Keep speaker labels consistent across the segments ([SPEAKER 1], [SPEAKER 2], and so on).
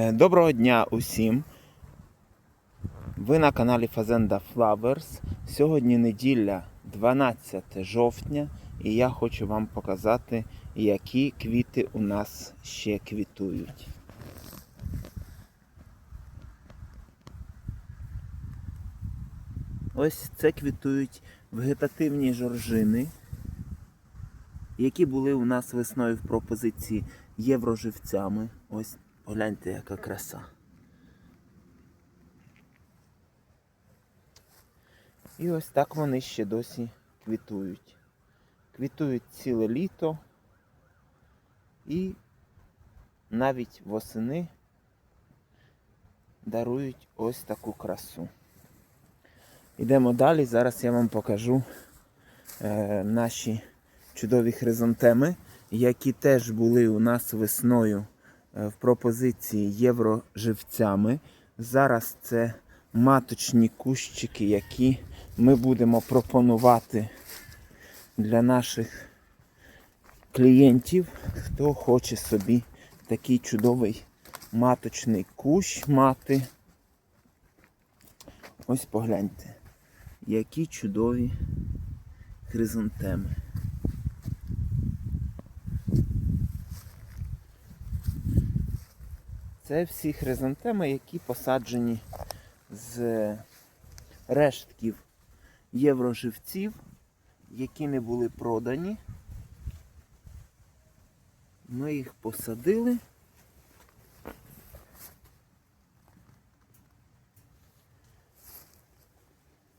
[SPEAKER 1] Е, Доброго дня усім. Ви на каналі Fazenda Flowers. Сьогодні неділя 12 жовтня, і я хочу вам показати, які квіти у нас ще квітують. Ось це квітують вегетативні жоржини, які були у нас весною в пропозиції євроживцями. Ось погляньте, яка краса. І ось так вони ще досі квітують. Квітують ціле літо і навіть восени дарують ось таку красу. Йдемо далі. Зараз я вам покажу е, наші чудові хризантеми, які теж були у нас весною в пропозиції євроживцями. Зараз це маточні кущики, які ми будемо пропонувати для наших клієнтів, хто хоче собі такий чудовий маточний кущ мати. Ось погляньте, які чудові хризантеми. Це всі хризантеми, які посаджені з рештків євроживців, які не були продані. Ми їх посадили.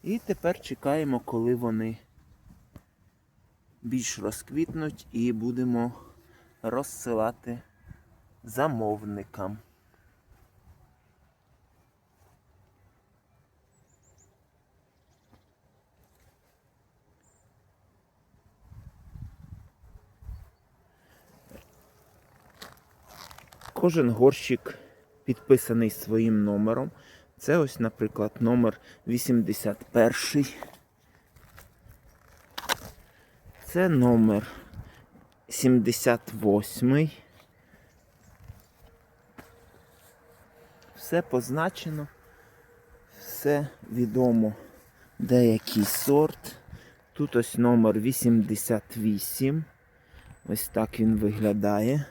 [SPEAKER 1] І тепер чекаємо, коли вони більш розквітнуть і будемо розсилати замовникам. Кожен горщик підписаний своїм номером. Це ось, наприклад, номер 81. Це номер 78. Все позначено, все відомо, де який сорт. Тут ось номер 88. Ось так він виглядає.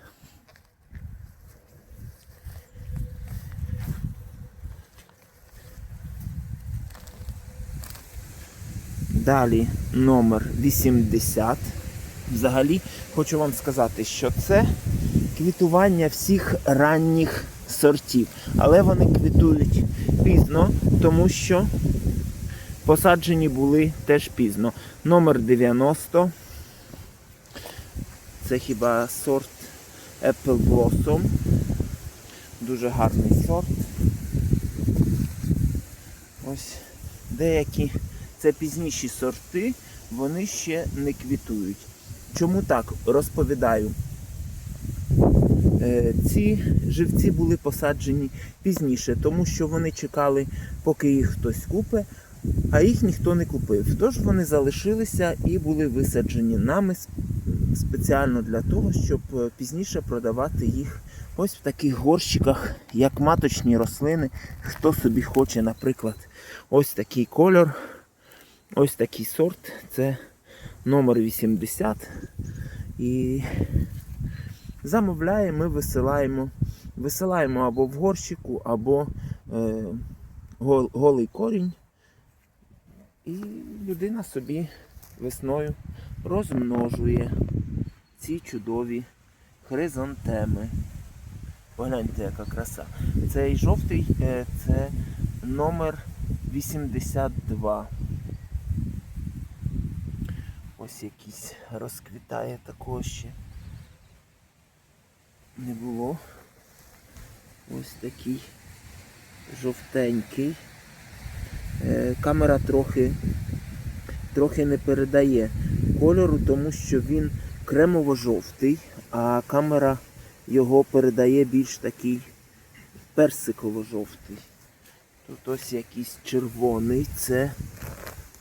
[SPEAKER 1] Далі номер 80. Взагалі хочу вам сказати, що це квітування всіх ранніх сортів. Але вони квітують пізно, тому що посаджені були теж пізно. Номер 90. Це хіба сорт Apple Blossom. Дуже гарний сорт. Ось деякі це пізніші сорти, вони ще не квітують. Чому так? Розповідаю. Е, Ці живці були посаджені пізніше, тому що вони чекали, поки їх хтось купить, а їх ніхто не купив. Тож вони залишилися і були висаджені нами спеціально для того, щоб е, пізніше продавати їх ось в таких горщиках, як маточні рослини. Хто собі хоче, наприклад, ось такий кольор. Ось такий сорт, це номер 80. І замовляємо, ми висилаємо. Висилаємо або в горщику, або е, гол- голий корінь. І людина собі весною розмножує ці чудові хризантеми. Погляньте, яка краса. Цей жовтий е, це номер 82. Ось якийсь розквітає такого ще. Не було. Ось такий жовтенький. Е, камера трохи, трохи не передає кольору, тому що він кремово-жовтий, а камера його передає більш такий персиково-жовтий. Тут ось якийсь червоний, це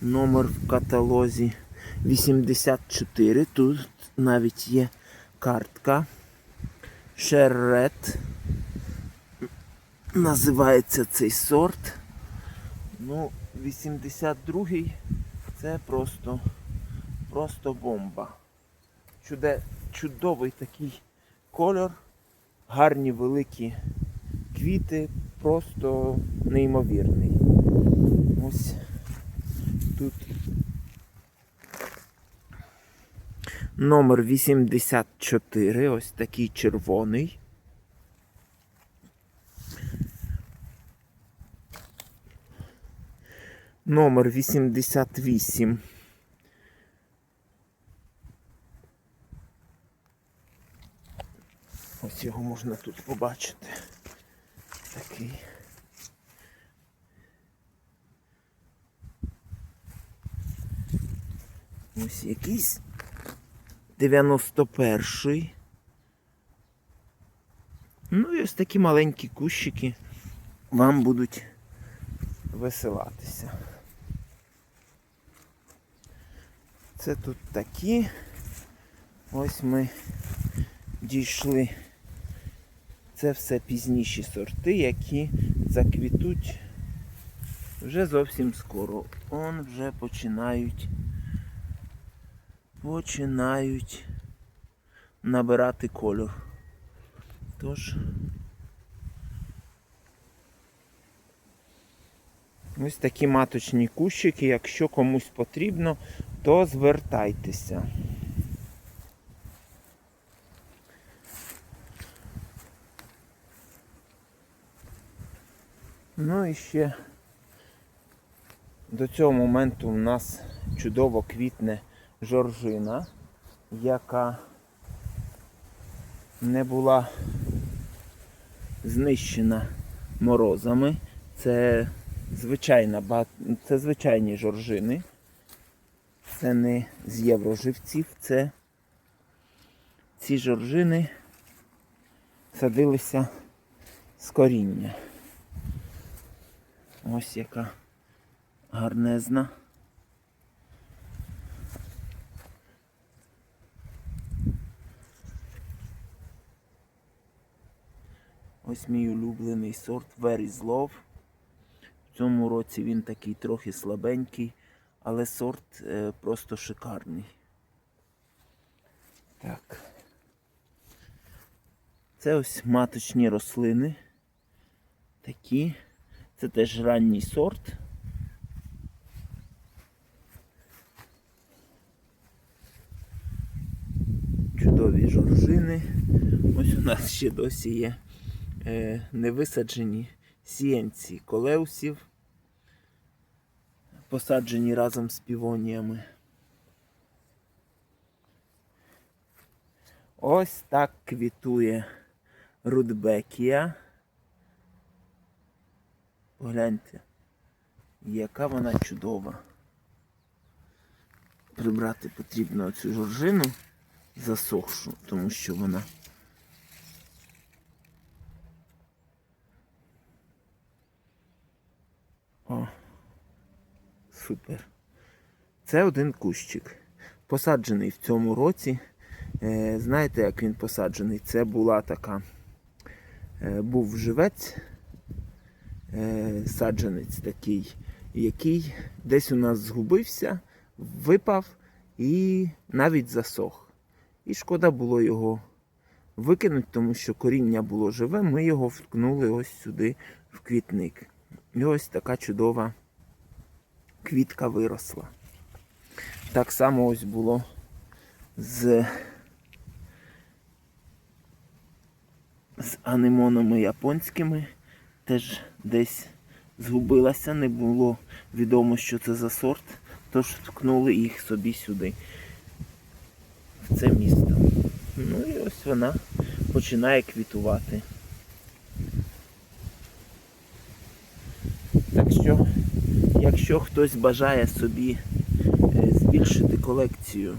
[SPEAKER 1] номер в каталозі 84. Тут навіть є картка. Шерет. називається цей сорт. Ну, 82-й це просто, просто бомба. Чуде, чудовий такий кольор, гарні великі квіти, просто неймовірний. Ось тут номер 84, ось такий червоний. Номер 88. Ось його можна тут побачити. Такий. Ось якийсь 91-й. Ну і ось такі маленькі кущики вам будуть веселатися. Це тут такі. Ось ми дійшли. Це все пізніші сорти, які заквітуть вже зовсім скоро. Он вже починають починають набирати кольор. Тож ось такі маточні кущики, якщо комусь потрібно, то звертайтеся. Ну і ще до цього моменту у нас чудово квітне жоржина, яка не була знищена морозами. Це звичайна це звичайні жоржини. Це не з євроживців, це ці жоржини садилися з коріння. Ось яка гарнезна. Ось мій улюблений сорт Very. В цьому році він такий трохи слабенький, але сорт е, просто шикарний. Так. Це ось маточні рослини. Такі. Це теж ранній сорт. Чудові жоржини. Ось у нас ще досі є е, невисаджені сіянці колеусів, посаджені разом з півоніями. Ось так квітує рудбекія. Погляньте, яка вона чудова. Прибрати потрібно цю жоржину засохшу, тому що вона супер. Це один кущик. Посаджений в цьому році. Е, знаєте, як він посаджений? Це була така. Е, був живець, е, саджанець такий, який десь у нас згубився, випав і навіть засох. І шкода було його викинути, тому що коріння було живе, ми його вткнули ось сюди в квітник. І ось така чудова квітка виросла. Так само ось було з, з анемонами японськими. Теж десь згубилася, не було відомо, що це за сорт, тож вткнули їх собі сюди, в це місто. Ну і ось вона починає квітувати. Так що, якщо хтось бажає собі е, збільшити колекцію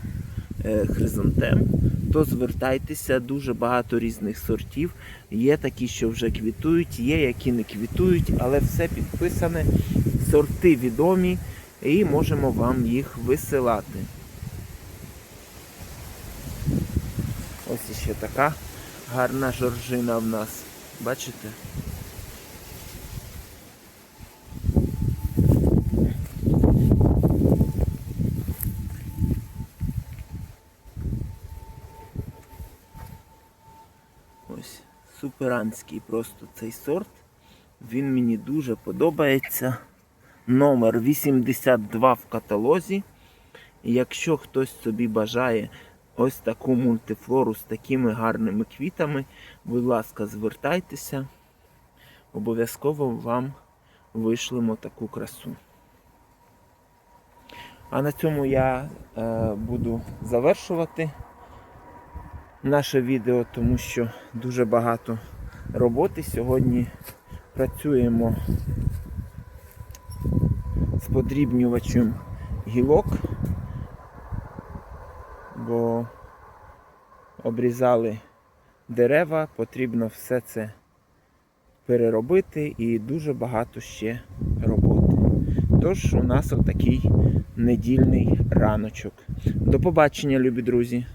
[SPEAKER 1] е, хризантем, то звертайтеся, дуже багато різних сортів. Є такі, що вже квітують, є які не квітують, але все підписане, сорти відомі і можемо вам їх висилати. Ось іще така гарна жоржина в нас. Бачите? Кооперанський просто цей сорт. Він мені дуже подобається. Номер 82 в каталозі. І якщо хтось собі бажає ось таку мультифлору з такими гарними квітами, будь ласка, звертайтеся. Обов'язково вам вишлемо таку красу. А на цьому я е, буду завершувати наше відео, тому що дуже багато роботи. Сьогодні працюємо з подрібнювачем гілок, бо обрізали дерева, потрібно все це переробити і дуже багато ще роботи. Тож у нас отакий недільний раночок. До побачення, любі друзі!